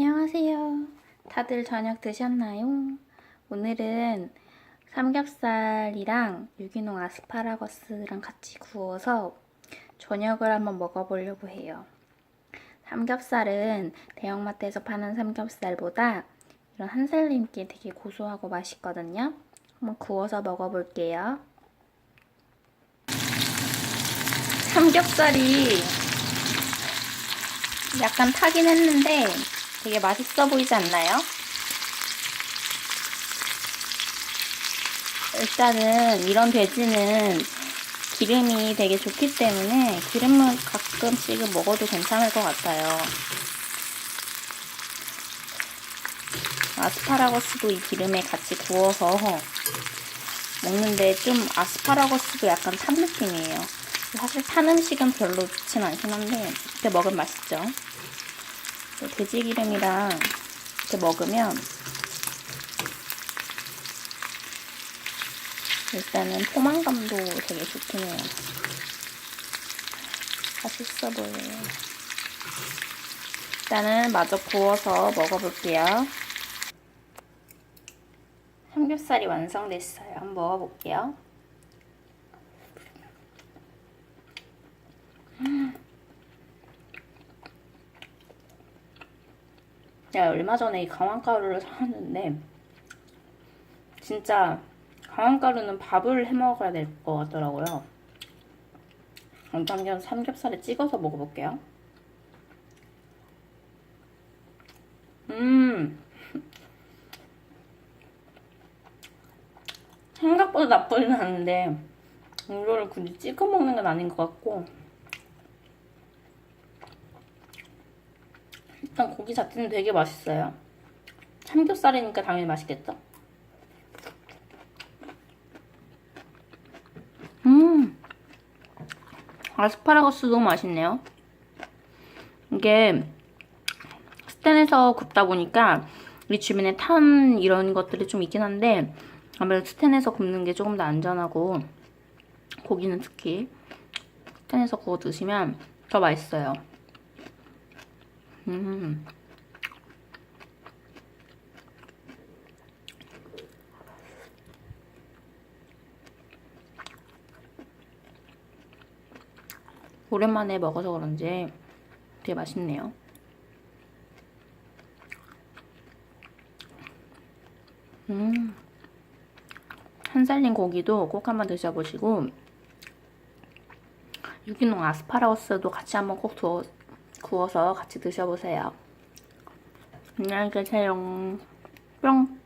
안녕하세요. 다들 저녁 드셨나요? 오늘은 삼겹살이랑 유기농 아스파라거스랑 같이 구워서 저녁을 한번 먹어보려고 해요. 삼겹살은 대형마트에서 파는 삼겹살보다 이런 한 살림께 되게 고소하고 맛있거든요. 한번 구워서 먹어볼게요. 삼겹살이 약간 타긴 했는데 되게 맛있어 보이지 않나요? 일단은 이런 돼지는 기름이 되게 좋기 때문에 기름을 가끔씩은 먹어도 괜찮을 것 같아요. 아스파라거스도 이 기름에 같이 구워서 먹는데 좀 아스파라거스도 약간 탄 느낌이에요. 사실 탄 음식은 별로 좋진 않긴 한데 이렇게 먹으면 맛있죠. 돼지 기름이랑 이렇게 먹으면 일단은 포만감도 되게 좋긴 해요. 맛있어 보여요. 일단은 마저 구워서 먹어볼게요. 삼겹살이 완성됐어요. 한번 먹어볼게요. 내가 얼마 전에 이 강황가루를 사왔는데 진짜 강황가루는 밥을 해 먹어야 될 것 같더라고요. 일단 삼겹살에 찍어서 먹어볼게요. 음 생각보다 나쁘진 않은데 이거를 굳이 찍어 먹는 건 아닌 것 같고 일단 고기 자체는 되게 맛있어요. 삼겹살이니까 당연히 맛있겠죠? 음, 아스파라거스 너무 맛있네요. 이게 스텐에서 굽다 보니까 이 주변에 탄 이런 것들이 좀 있긴 한데 아무래도 스텐에서 굽는 게 조금 더 안전하고 고기는 특히 스텐에서 구워 드시면 더 맛있어요. 음. 오랜만에 먹어서 그런지 되게 맛있네요. 음. 한살린 고기도 꼭 한번 드셔보시고 유기농 아스파라거스도 같이 한번 꼭 구워서 같이 드셔보세요. 안녕히 계세요. 뿅!